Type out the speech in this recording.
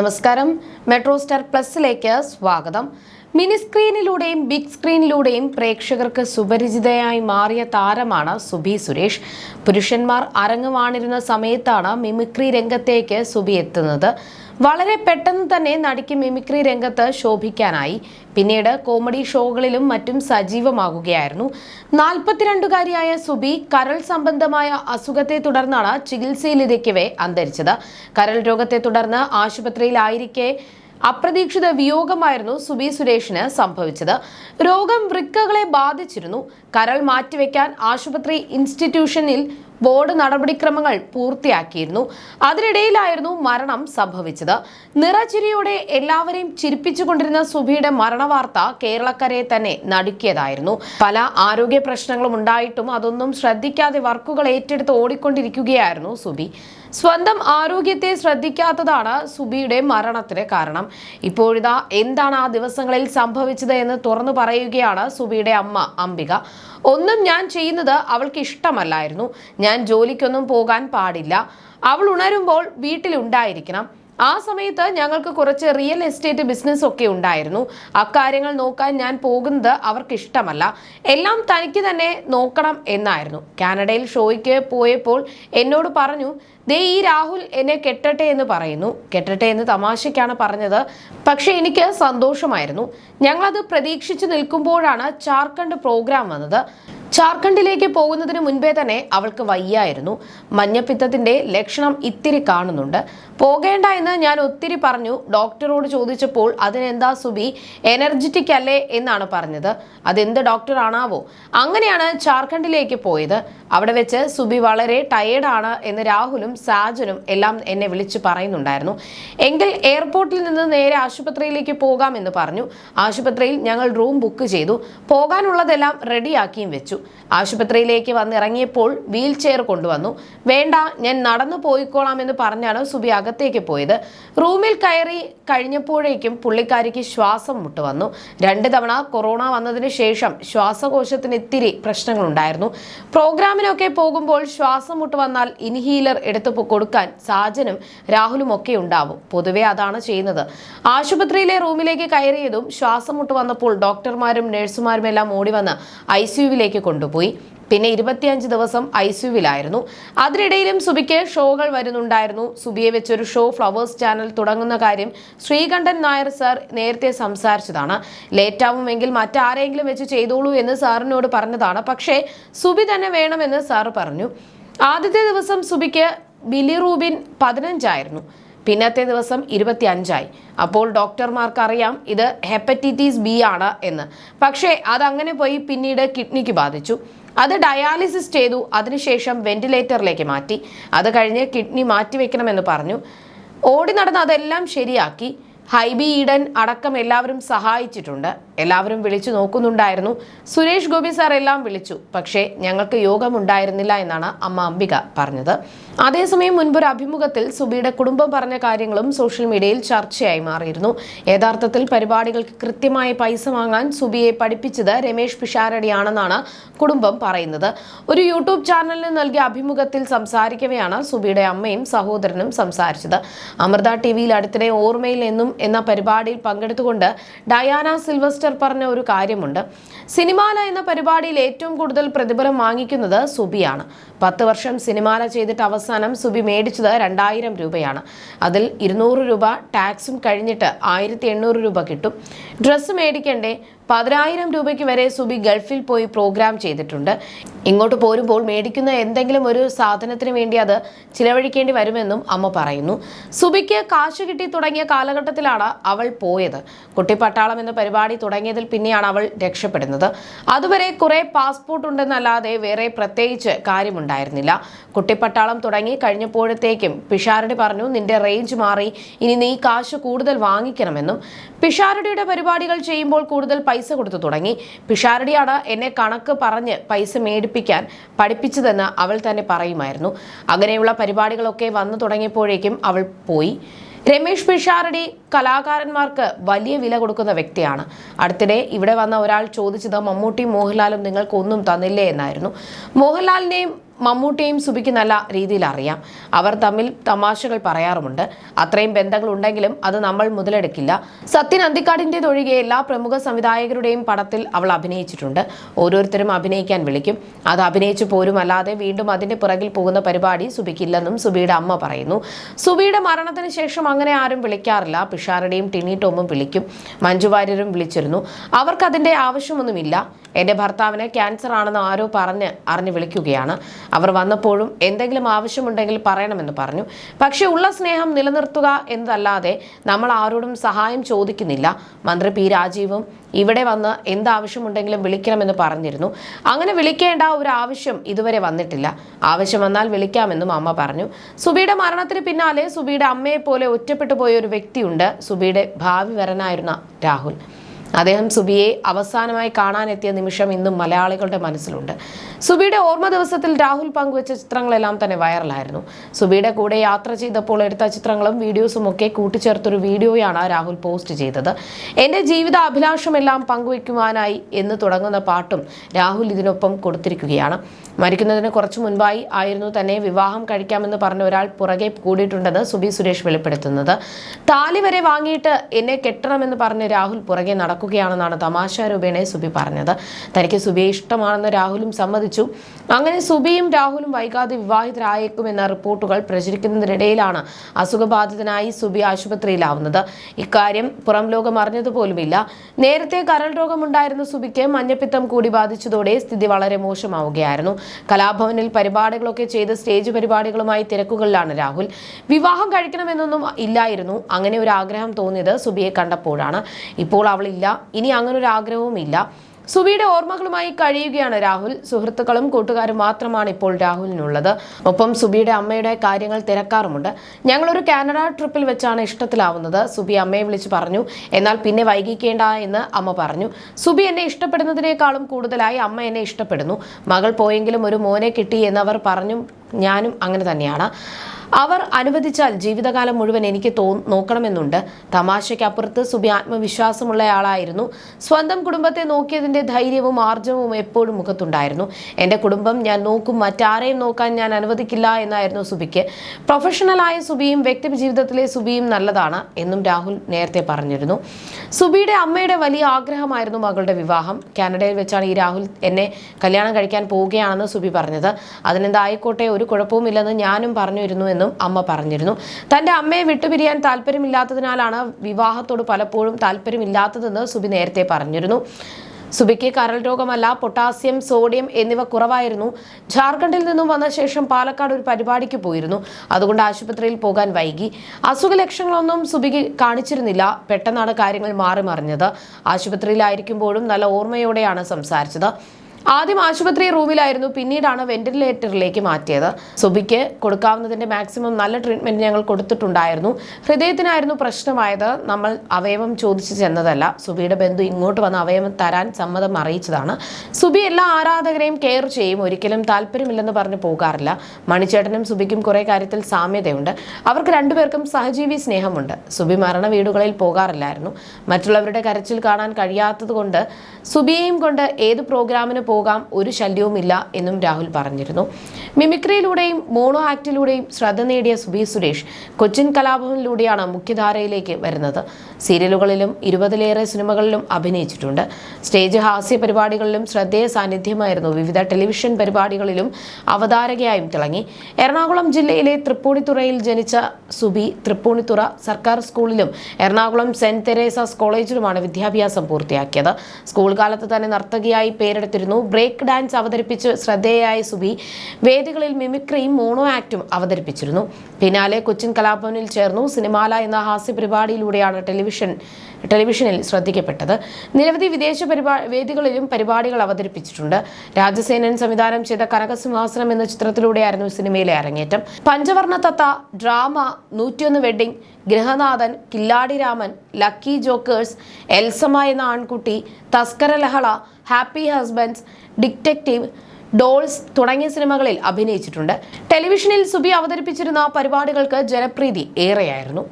നമസ്കാരം. Metro star പ്ലസിലേക്ക് സ്വാഗതം. Mini സ്ക്രീനിലൂടെയും big സ്ക്രീനിലൂടെയും പ്രേക്ഷകർക്ക് സുപരിചിതയായി മാറിയ താരമാണ് സുബി സുരേഷ്. പുരുഷന്മാർ അരങ്ങുവാണിരുന്ന സമയത്താണ് മിമിക്രി രംഗത്തേക്ക് സുബി എത്തുന്നത്. വളരെ പെട്ടെന്ന് തന്നെ നടിക്ക് മിമിക്രി രംഗത്ത് ശോഭിക്കാനായി. പിന്നീട് കോമഡി ഷോകളിലും മറ്റും സജീവമാകുകയായിരുന്നു. നാൽപ്പത്തിരണ്ടുകാരിയായ സുബി കരൾ സംബന്ധമായ അസുഖത്തെ തുടർന്നാണ് ചികിത്സയിലിരിക്കവേ അന്തരിച്ചത്. കരൾ രോഗത്തെ തുടർന്ന് ആശുപത്രിയിലായിരിക്കെ അപ്രതീക്ഷിത വിയോഗമായിരുന്നു സുബി സുരേഷിന് സംഭവിച്ചത്. രോഗം വൃക്കകളെ ബാധിച്ചിരുന്നു. കരൾ മാറ്റിവെക്കാൻ ആശുപത്രി ഇൻസ്റ്റിറ്റ്യൂഷനിൽ ബോർഡ് നടപടിക്രമങ്ങൾ പൂർത്തിയാക്കിയിരുന്നു. അതിനിടയിലായിരുന്നു മരണം സംഭവിച്ചത്. നിറചിരിയോടെ എല്ലാവരെയും ചിരിപ്പിച്ചുകൊണ്ടിരുന്ന സുബിയുടെ മരണവാർത്ത കേരളക്കരയെ തന്നെ നടുക്കിയതായിരുന്നു. പല ആരോഗ്യ പ്രശ്നങ്ങളും ഉണ്ടായിട്ടും അതൊന്നും ശ്രദ്ധിക്കാതെ വർക്കുകൾ ഏറ്റെടുത്ത് ഓടിക്കൊണ്ടിരിക്കുകയായിരുന്നു സുബി. സ്വന്തം ആരോഗ്യത്തെ ശ്രദ്ധിക്കാത്തതാണ് സുബിയുടെ മരണത്തിന് കാരണം. ഇപ്പോഴിതാ എന്താണ് ആ ദിവസങ്ങളിൽ സംഭവിച്ചത് എന്ന് തുറന്നു പറയുകയാണ് സുബിയുടെ അമ്മ അംബിക. ഒന്നും ഞാൻ ചെയ്യുന്നത് അവൾക്ക് ഇഷ്ടമല്ലായിരുന്നു. ഞാൻ ജോലിക്കൊന്നും പോകാൻ പാടില്ല. അവൾ ഉണരുമ്പോൾ വീട്ടിലുണ്ടായിരിക്കണം ആ സമയത്ത് ഞങ്ങൾക്ക് കുറച്ച് റിയൽ എസ്റ്റേറ്റ് ബിസിനസ് ഒക്കെ ഉണ്ടായിരുന്നു. അക്കാര്യങ്ങൾ നോക്കാൻ ഞാൻ പോകുന്നത് അവർക്ക് ഇഷ്ടമല്ല എല്ലാം തനിക്ക് തന്നെ നോക്കണം എന്നായിരുന്നു. കാനഡയിൽ ഷോയ്ക്ക് പോയപ്പോൾ എന്നോട് പറഞ്ഞു ദേ ഈ രാഹുൽ എന്നെ കെട്ടട്ടെ എന്ന് പറയുന്നു. കെട്ടട്ടെ എന്ന് തമാശയ്ക്കാണ് പറഞ്ഞത്. പക്ഷെ എനിക്ക് സന്തോഷമായിരുന്നു. ഞങ്ങളത് പ്രതീക്ഷിച്ചു നിൽക്കുമ്പോഴാണ് ചാർഖണ്ഡ് പ്രോഗ്രാം വന്നത്. ജാർഖണ്ഡിലേക്ക് പോകുന്നതിന് മുൻപേ തന്നെ അവൾക്ക് വയ്യായിരുന്നു. മഞ്ഞപ്പിത്തത്തിന്റെ ലക്ഷണം ഇത്തിരി കാണുന്നുണ്ട്. പോകേണ്ട എന്ന് ഞാൻ ഒത്തിരി പറഞ്ഞു. ഡോക്ടറോട് ചോദിച്ചപ്പോൾ അതിനെന്താ സുബി എനർജറ്റിക് അല്ലേ എന്നാണ് പറഞ്ഞത്. അതെന്ത് ഡോക്ടർ ആണാവോ? അങ്ങനെയാണ് ജാർഖണ്ഡിലേക്ക് പോയത്. അവിടെ വെച്ച് സുബി വളരെ ടയേർഡാണ് എന്ന് രാഹുലും സാജനും എല്ലാം എന്നെ വിളിച്ച് പറയുന്നുണ്ടായിരുന്നു. എങ്കിൽ എയർപോർട്ടിൽ നിന്ന് നേരെ ആശുപത്രിയിലേക്ക് പോകാമെന്ന് പറഞ്ഞു. ആശുപത്രിയിൽ ഞങ്ങൾ റൂം ബുക്ക് ചെയ്തു. പോകാനുള്ളതെല്ലാം റെഡിയാക്കിയും വെച്ചു. ആശുപത്രിയിലേക്ക് വന്നിറങ്ങിയപ്പോൾ വീൽ ചെയർ കൊണ്ടുവന്നു. വേണ്ട ഞാൻ നടന്നു പോയിക്കോളാം എന്ന് പറഞ്ഞാണ് സുബി അകത്തേക്ക് പോയത്. റൂമിൽ കയറി കഴിഞ്ഞപ്പോഴേക്കും പുള്ളിക്കാരിക്ക് ശ്വാസം മുട്ട് വന്നു രണ്ട് തവണ കൊറോണ വന്നതിന് ശേഷം ശ്വാസകോശത്തിന് ഇത്തിരി പ്രശ്നങ്ങളുണ്ടായിരുന്നു. പ്രോഗ്രാമിനൊക്കെ പോകുമ്പോൾ ശ്വാസം മുട്ട് വന്നാൽ ഇൻഹീലർ എടുത്ത് കൊടുക്കാൻ സാജനും രാഹുലും ഒക്കെ ഉണ്ടാവും. പൊതുവെ അതാണ് ചെയ്യുന്നത്. ആശുപത്രിയിലെ റൂമിലേക്ക് കയറിയതും ശ്വാസം മുട്ട് വന്നപ്പോൾ ഡോക്ടർമാരും നഴ്സുമാരും എല്ലാം ഓടി വന്ന് ഐ സിയുവിലേക്ക് കൊണ്ടുപോയി. പിന്നെ ഇരുപത്തിയഞ്ച് ദിവസം ഐ സിയുവിലായിരുന്നു അതിനിടയിലും സുബിക്ക് ഷോകൾ വരുന്നുണ്ടായിരുന്നു. സുബിയെ വെച്ചൊരു ഷോ ഫ്ലവേഴ്സ് ചാനൽ തുടങ്ങുന്ന കാര്യം ശ്രീകണ്ഠൻ നായർ സാർ നേരത്തെ സംസാരിച്ചതാണ്. ലേറ്റാവുമെങ്കിൽ മറ്റാരെങ്കിലും വെച്ച് ചെയ്തോളൂ എന്ന് സാറിനോട് പറഞ്ഞതാണ്. പക്ഷേ സുബി തന്നെ വേണമെന്ന് സാർ പറഞ്ഞു. ആദ്യത്തെ ദിവസം സുബിക്ക് ബിലിറൂബിൻ പതിനഞ്ചായിരുന്നു. പിന്നത്തെ ദിവസം ഇരുപത്തി അഞ്ചായി അപ്പോൾ ഡോക്ടർമാർക്ക് അറിയാം ഇത് ഹെപ്പറ്റൈറ്റിസ് ബി ആണ് എന്ന്. പക്ഷേ അതങ്ങനെ പോയി പിന്നീട് കിഡ്നിക്ക് ബാധിച്ചു. അത് ഡയാലിസിസ് ചെയ്തു. അതിനുശേഷം വെന്റിലേറ്ററിലേക്ക് മാറ്റി. അത് കഴിഞ്ഞ് കിഡ്നി മാറ്റിവെക്കണമെന്ന് പറഞ്ഞു. ഓടി നടന്ന് അതെല്ലാം ശരിയാക്കി. ഹൈബി ഈഡൻ അടക്കം എല്ലാവരും സഹായിച്ചിട്ടുണ്ട്. എല്ലാവരും വിളിച്ചു നോക്കുന്നുണ്ടായിരുന്നു. സുരേഷ് ഗോപി സാർ എല്ലാം വിളിച്ചു. പക്ഷേ ഞങ്ങൾക്ക് യോഗമുണ്ടായിരുന്നില്ല എന്നാണ് അമ്മ അംബിക പറഞ്ഞത്. അതേസമയം മുൻപൊരു അഭിമുഖത്തിൽ സുബിയുടെ കുടുംബം പറഞ്ഞ കാര്യങ്ങളും സോഷ്യൽ മീഡിയയിൽ ചർച്ചയായി മാറിയിരുന്നു. യഥാർത്ഥത്തിൽ പരിപാടികൾക്ക് കൃത്യമായി പൈസ വാങ്ങാൻ സുബിയെ പഠിപ്പിച്ചത് രമേഷ് പിഷാരടിയാണെന്നാണ് കുടുംബം പറയുന്നത്. ഒരു യൂട്യൂബ് ചാനലിന് നൽകിയ അഭിമുഖത്തിൽ സംസാരിക്കവെയാണ് സുബിയുടെ അമ്മയും സഹോദരനും സംസാരിച്ചത്. അമൃത ടി വിയിൽ അടുത്തിടെ ഓർമ്മയിൽ എന്നും എന്ന പരിപാടിയിൽ പങ്കെടുത്തുകൊണ്ട് ഡയാന സിൽവസ്റ്റർ പറഞ്ഞ ഒരു കാര്യമുണ്ട്. സിനിമാല എന്ന പരിപാടിയിൽ ഏറ്റവും കൂടുതൽ പ്രതിഫലം വാങ്ങിക്കുന്നത് സുബിയാണ്. പത്ത് വർഷം സിനിമാല ചെയ്തിട്ട് അവസാനം സുബി മേടിച്ചത് രണ്ടായിരം രൂപയാണ്. അതിൽ ഇരുന്നൂറ് രൂപ ടാക്സും കഴിഞ്ഞിട്ട് ആയിരത്തി രൂപ കിട്ടും. ഡ്രസ്സ് മേടിക്കണ്ടേ? പതിനായിരം രൂപയ്ക്ക് വരെ സുബി ഗൾഫിൽ പോയി പ്രോഗ്രാം ചെയ്തിട്ടുണ്ട്. ഇങ്ങോട്ട് പോരുമ്പോൾ മേടിക്കുന്ന എന്തെങ്കിലും ഒരു സാധനത്തിന് വേണ്ടി അത് ചിലവഴിക്കേണ്ടി വരുമെന്നും അമ്മ പറയുന്നു. സുബിക്ക് കാശ് കിട്ടി തുടങ്ങിയ കാലഘട്ടത്തിലാണ് അവൾ പോയത്. കുട്ടിപ്പട്ടാളം എന്ന പരിപാടി തുടങ്ങിയതിൽ പിന്നെയാണ് അവൾ രക്ഷപ്പെടുന്നത്. അതുവരെ കുറെ പാസ്പോർട്ട് ഉണ്ടെന്നല്ലാതെ വേറെ പ്രത്യേകിച്ച് കാര്യമുണ്ടായിരുന്നില്ല. കുട്ടിപ്പട്ടാളം തുടങ്ങി കഴിഞ്ഞപ്പോഴത്തേക്കും പിഷാരടി പറഞ്ഞു നിന്റെ റേഞ്ച് മാറി. ഇനി നീ കാശ് കൂടുതൽ വാങ്ങിക്കണമെന്നും. പിഷാരടിയുടെ പരിപാടികൾ ചെയ്യുമ്പോൾ കൂടുതൽ പൈസ കൊടുത്തു തുടങ്ങി. പിഷാരടിയാണ് എന്നെ കണക്ക് പറഞ്ഞ് പൈസ മേടിപ്പിക്കാൻ പഠിപ്പിച്ചതെന്ന് അവൾ തന്നെ പറയുമായിരുന്നു. അങ്ങനെയുള്ള പരിപാടികളൊക്കെ വന്നു തുടങ്ങിയപ്പോഴേക്കും അവൾ പോയി. രമേഷ് പിഷാരടി കലാകാരന്മാർക്ക് വലിയ വില കൊടുക്കുന്ന വ്യക്തിയാണ്. അടുത്തിടെ ഇവിടെ വന്ന ഒരാൾ ചോദിച്ചത് മമ്മൂട്ടി മോഹൻലാലും നിങ്ങൾക്ക് ഒന്നും തന്നില്ലേ? എന്നായിരുന്നു. മോഹൻലാലിനെയും മമ്മൂട്ടിയെയും സുബിക്ക് നല്ല രീതിയിൽ അറിയാം. അവർ തമ്മിൽ തമാശകൾ പറയാറുമുണ്ട്. അത്രയും ബന്ധങ്ങൾ ഉണ്ടെങ്കിലും അത് നമ്മൾ മുതലെടുക്കില്ല. സത്യൻ അന്തിക്കാടിന്റെതൊഴികെ എല്ലാ പ്രമുഖ സംവിധായകരുടെയും പടത്തിൽ അവൾ അഭിനയിച്ചിട്ടുണ്ട്. ഓരോരുത്തരും അഭിനയിക്കാൻ വിളിക്കും. അത് അഭിനയിച്ചു പോരും അല്ലാതെ വീണ്ടും അതിന്റെ പിറകിൽ പോകുന്ന പരിപാടി സുബിക്കില്ലെന്നും സുബിയുടെ അമ്മ പറയുന്നു. സുബിയുടെ മരണത്തിന് ശേഷം അങ്ങനെ ആരും വിളിക്കാറില്ല. പിഷാരുടെയും ടിനി ടോമും വിളിക്കും. മഞ്ജു വാര്യരും വിളിച്ചിരുന്നു. അവർക്കതിന്റെ ആവശ്യമൊന്നുമില്ല. എന്റെ ഭർത്താവിന് ക്യാൻസർ ആണെന്ന് ആരോ പറഞ്ഞ് അറിഞ്ഞ് വിളിക്കുകയാണ്. അവർ വന്നപ്പോഴും എന്തെങ്കിലും ആവശ്യമുണ്ടെങ്കിൽ പറയണമെന്ന് പറഞ്ഞു. പക്ഷേ ഉള്ള സ്നേഹം നിലനിർത്തുക എന്നതല്ലാതെ നമ്മൾ ആരോടും സഹായം ചോദിക്കുന്നില്ല. മന്ത്രി പി രാജീവും ഇവിടെ വന്ന് എന്താവശ്യമുണ്ടെങ്കിലും വിളിക്കണമെന്ന് പറഞ്ഞിരുന്നു. അങ്ങനെ വിളിക്കേണ്ട ഒരു ആവശ്യം ഇതുവരെ വന്നിട്ടില്ല. ആവശ്യം വന്നാൽ വിളിക്കാമെന്നും അമ്മ പറഞ്ഞു. സുബിയുടെ മരണത്തിന് പിന്നാലെ സുബിയുടെ അമ്മയെ പോലെ ഒറ്റപ്പെട്ടു പോയ ഒരു വ്യക്തിയുണ്ട് സുബിയുടെ ഭാവി വരനായിരുന്ന രാഹുൽ. അദ്ദേഹം സുബിയെ അവസാനമായി കാണാനെത്തിയ നിമിഷം ഇന്നും മലയാളികളുടെ മനസ്സിലുണ്ട്. സുബിയുടെ ഓർമ്മ ദിവസത്തിൽ രാഹുൽ പങ്കുവച്ച ചിത്രങ്ങളെല്ലാം തന്നെ വൈറലായിരുന്നു. സുബിയുടെ കൂടെ യാത്ര ചെയ്തപ്പോൾ എടുത്ത ചിത്രങ്ങളും വീഡിയോസും ഒക്കെ കൂട്ടിച്ചേർത്തൊരു വീഡിയോയാണ് രാഹുൽ പോസ്റ്റ് ചെയ്തത്. എന്റെ ജീവിത അഭിലാഷമെല്ലാം പങ്കുവയ്ക്കുവാനായി എന്ന് തുടങ്ങുന്ന പാട്ടും രാഹുൽ ഇതിനൊപ്പം കൊടുത്തിരിക്കുകയാണ്. മരിക്കുന്നതിന് കുറച്ചു മുൻപായി ആയിരുന്നു തന്നെ വിവാഹം കഴിക്കാമെന്ന് പറഞ്ഞ ഒരാൾ പുറകെ കൂടിയിട്ടുണ്ടെന്ന് സുബി സുരേഷ് വെളിപ്പെടുത്തുന്നത്. താലി വരെ വാങ്ങിയിട്ട് എന്നെ കെട്ടണമെന്ന് പറഞ്ഞ് രാഹുൽ പുറകെ നടക്കുകയാണെന്നാണ് തമാശ രൂപേണെ സുബി പറഞ്ഞത്. തനിക്ക് സുബിയെ ഇഷ്ടമാണെന്ന് രാഹുലും സമ്മതിച്ചു. അങ്ങനെ സുബിയും രാഹുലും വൈകാതെ വിവാഹിതരായേക്കുമെന്ന റിപ്പോർട്ടുകൾ പ്രചരിക്കുന്നതിനിടയിലാണ് അസുഖബാധിതനായി സുബി ആശുപത്രിയിലാവുന്നത്. ഇക്കാര്യം പുറം ലോകം അറിഞ്ഞതുപോലുമില്ല. നേരത്തെ കരൾ രോഗമുണ്ടായിരുന്ന സുബിക്ക് മഞ്ഞപ്പിത്തം കൂടി ബാധിച്ചതോടെ സ്ഥിതി വളരെ മോശമാവുകയായിരുന്നു. കലാഭവനിൽ പരിപാടികളൊക്കെ ചെയ്ത് സ്റ്റേജ് പരിപാടികളുമായി തിരക്കുകളിലാണ് രാഹുൽ. വിവാഹം കഴിക്കണമെന്നൊന്നും ഇല്ലായിരുന്നു. അങ്ങനെ ഒരു ആഗ്രഹം തോന്നിയത് സുബിയെ കണ്ടപ്പോഴാണ്. ഇപ്പോൾ അവളില്ല ഇനി അങ്ങനെ ഒരു ആഗ്രഹവുമില്ല സുബിയുടെ ഓർമ്മകളുമായി കഴിയുകയാണ് രാഹുൽ. സുഹൃത്തുക്കളും കൂട്ടുകാരും മാത്രമാണ് ഇപ്പോൾ രാഹുലിനുള്ളത്. ഒപ്പം സുബിയുടെ അമ്മയുടെ കാര്യങ്ങൾ തിരക്കാറുമുണ്ട്. ഞങ്ങളൊരു കാനഡ ട്രിപ്പിൽ വെച്ചാണ് ഇഷ്ടത്തിലാവുന്നത്. സുബി അമ്മയെ വിളിച്ച് പറഞ്ഞു. എന്നാൽ പിന്നെ വൈകിക്കേണ്ട എന്ന് അമ്മ പറഞ്ഞു. സുബി എന്നെ ഇഷ്ടപ്പെടുന്നതിനേക്കാളും കൂടുതലായി അമ്മ എന്നെ ഇഷ്ടപ്പെടുന്നു. മകൾ പോയെങ്കിലും ഒരു മോനെ കിട്ടി എന്നവർ പറഞ്ഞു ഞാനും അങ്ങനെ തന്നെയാണ്. അവർ അനുവദിച്ചാൽ ജീവിതകാലം മുഴുവൻ എനിക്ക് തോ നോക്കണമെന്നുണ്ട്. തമാശയ്ക്കപ്പുറത്ത് സുബി ആത്മവിശ്വാസമുള്ളയാളായിരുന്നു. സ്വന്തം കുടുംബത്തെ നോക്കിയതിന്റെ ധൈര്യവും ആർജവും എപ്പോഴും മുഖത്തുണ്ടായിരുന്നു. എന്റെ കുടുംബം ഞാൻ നോക്കും മറ്റാരെയും നോക്കാൻ ഞാൻ അനുവദിക്കില്ല എന്നായിരുന്നു സുബിക്ക്. പ്രൊഫഷണലായ സുബിയും വ്യക്തി ജീവിതത്തിലെ സുബിയും നല്ലതാണ് എന്നും രാഹുൽ നേരത്തെ പറഞ്ഞിരുന്നു. സുബിയുടെ അമ്മയുടെ വലിയ ആഗ്രഹമായിരുന്നു മകളുടെ വിവാഹം. കാനഡയിൽ വെച്ചാണ് ഈ രാഹുൽ എന്നെ കല്യാണം കഴിക്കാൻ പോവുകയാണെന്ന് സുബി പറഞ്ഞത്. അതിനെന്തായിക്കോട്ടെ ഒരു കുഴപ്പവുമില്ലെന്ന് ഞാനും പറഞ്ഞിരുന്നു എന്നും അമ്മ പറഞ്ഞിരുന്നു. തന്റെ അമ്മയെ വിട്ടുപിരിയാൻ താല്പര്യമില്ലാത്തതിനാലാണ് വിവാഹത്തോട് പലപ്പോഴും താല്പര്യമില്ലാത്തതെന്ന് സുബി നേരത്തെ പറഞ്ഞിരുന്നു. സുബിക്ക് കരൾ രോഗമല്ല പൊട്ടാസ്യം സോഡിയം എന്നിവ കുറവായിരുന്നു. ജാർഖണ്ഡിൽ നിന്നും വന്ന ശേഷം പാലക്കാട് ഒരു പരിപാടിക്ക് പോയിരുന്നു. അതുകൊണ്ട് ആശുപത്രിയിൽ പോകാൻ വൈകി. അസുഖ ലക്ഷണങ്ങളൊന്നും സുബിക്ക് കാണിച്ചിരുന്നില്ല. പെട്ടെന്നാണ് കാര്യങ്ങൾ മാറി മറിഞ്ഞത് ആശുപത്രിയിലായിരിക്കുമ്പോഴും നല്ല ഓർമ്മയോടെയാണ് സംസാരിച്ചത്. ആദ്യം ആശുപത്രി റൂമിലായിരുന്നു പിന്നീടാണ് വെന്റിലേറ്ററിലേക്ക് മാറ്റിയത്. സുബിക്ക് കൊടുക്കാവുന്നതിന്റെ മാക്സിമം നല്ല ട്രീറ്റ്മെന്റ് ഞങ്ങൾ കൊടുത്തിട്ടുണ്ടായിരുന്നു. ഹൃദയത്തിനായിരുന്നു പ്രശ്നമായത്. നമ്മൾ അവയവം ചോദിച്ചു ചെന്നതല്ല. സുബിയുടെ ബന്ധു ഇങ്ങോട്ട് വന്ന് അവയവം തരാൻ സമ്മതം അറിയിച്ചതാണ്. സുബി എല്ലാ ആരാധകരെയും കെയർ ചെയ്യും. ഒരിക്കലും താല്പര്യമില്ലെന്ന് പറഞ്ഞ് പോകാറില്ല. മണിച്ചേട്ടനും സുബിക്കും കുറെ കാര്യത്തിൽ സാമ്യതയുണ്ട്. അവർക്ക് രണ്ടുപേർക്കും സഹജീവി സ്നേഹമുണ്ട്. സുബി മരണ വീടുകളിൽ പോകാറില്ലായിരുന്നു. മറ്റുള്ളവരുടെ കരച്ചിൽ കാണാൻ കഴിയാത്തതുകൊണ്ട് സുബിയെയും കൊണ്ട് ഏത് പ്രോഗ്രാമിന് പോകാം ഒരു ശല്യവുമില്ല എന്നും രാഹുൽ പറഞ്ഞിരുന്നു. മിമിക്രിയിലൂടെയും മോണോ ആക്ടിലൂടെയും ശ്രദ്ധ നേടിയ സുബി സുരേഷ് കൊച്ചിൻ കലാഭവനിലൂടെയാണ് മുഖ്യധാരയിലേക്ക് വരുന്നത്. സീരിയലുകളിലും ഇരുപതിലേറെ സിനിമകളിലും അഭിനയിച്ചിട്ടുണ്ട്. സ്റ്റേജ് ഹാസ്യ പരിപാടികളിലും ശ്രദ്ധേയ സാന്നിധ്യമായിരുന്നു. വിവിധ ടെലിവിഷൻ പരിപാടികളിലും അവതാരകയായും തിളങ്ങി. എറണാകുളം ജില്ലയിലെ തൃപ്പൂണിത്തുറയിൽ ജനിച്ച സുബി തൃപ്പൂണിത്തുറ സർക്കാർ സ്കൂളിലും എറണാകുളം സെന്റ് തെരേസാസ് കോളേജിലുമാണ് വിദ്യാഭ്യാസം പൂർത്തിയാക്കിയത്. സ്കൂൾ കാലത്ത് തന്നെ നർത്തകിയായി പേരെടുത്തിരുന്നു ബ്രേക്ക് ഡാൻസ് അവതരിപ്പിച്ച് ശ്രദ്ധേയായ സുബി വേദികളിൽ മിമിക്രിയും മോണോ ആക്റ്റും അവതരിപ്പിച്ചിരുന്നു. പിന്നാലെ കൊച്ചിൻ കലാഭവനിൽ ചേർന്നു. സിനിമാല എന്ന ഹാസ്യ പരിപാടിയിലൂടെയാണ് ടെലിവിഷൻ ടെലിവിഷനിൽ ശ്രദ്ധിക്കപ്പെട്ടത്. നിരവധി വിദേശ പരിപാ വേദികളിലും പരിപാടികൾ അവതരിപ്പിച്ചിട്ടുണ്ട്. രാജസേനൻ സംവിധാനം ചെയ്ത കനകസിംഹാസനം എന്ന ചിത്രത്തിലൂടെയായിരുന്നു സിനിമയിലെ അരങ്ങേറ്റം. പഞ്ചവർണ തത്ത ഡ്രാമ നൂറ്റിയൊന്ന് wedding Grihanathan Killadi Raman lucky jokers Elsamma എന്ന ആൺകുട്ടി തസ്കര ലഹള ഹാപ്പി ഹസ്ബൻഡ്സ് ഡിറ്റക്റ്റീവ് ഡോൾസ് തുടങ്ങിയ സിനിമകളിൽ അഭിനയിച്ചിട്ടുണ്ട്. ടെലിവിഷനിൽ സുബി അവതരിപ്പിച്ചിരുന്ന പരിപാടികൾക്ക് ജനപ്രീതി ഏറെയായിരുന്നു.